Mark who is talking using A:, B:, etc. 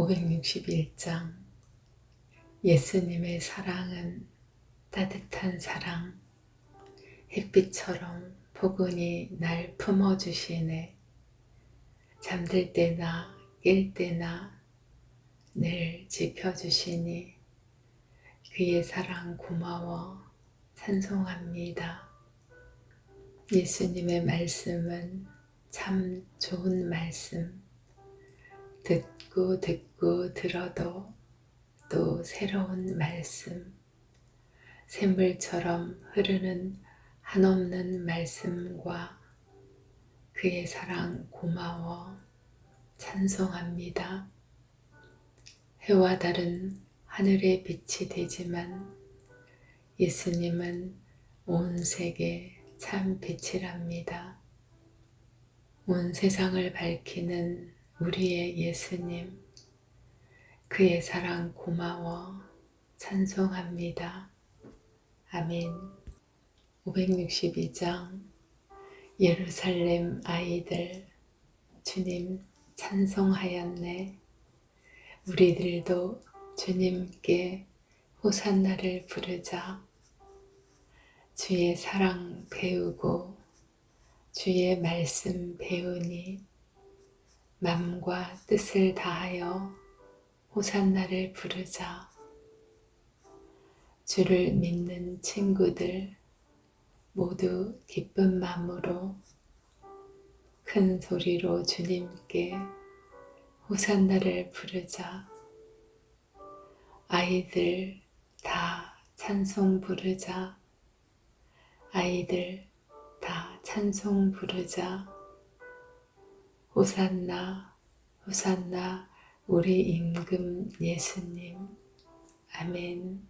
A: 561장. 예수님의 사랑은 따뜻한 사랑 햇빛처럼 포근히 날 품어주시네. 잠들 때나 깰 때나 늘 지켜주시니 그의 사랑 고마워 찬송합니다. 예수님의 말씀은 참 좋은 말씀 듣고 듣고 들어도 또 새로운 말씀, 샘물처럼 흐르는 한없는 말씀과 그의 사랑 고마워 찬송합니다. 해와 달은 하늘의 빛이 되지만 예수님은 온 세계 참 빛이랍니다. 온 세상을 밝히는 우리의 예수님, 그의 사랑 고마워 찬송합니다. 아멘. 562장 예루살렘 아이들 주님 찬송하였네. 우리들도 주님께 호산나를 부르자. 주의 사랑 배우고 주의 말씀 배우니 맘과 뜻을 다하여 호산나를 부르자. 주를 믿는 친구들 모두 기쁜 마음으로 큰 소리로 주님께 호산나를 부르자. 아이들 다 찬송 부르자. 아이들 다 찬송 부르자. 호산나, 호산나, 우리 임금 예수님. 아멘.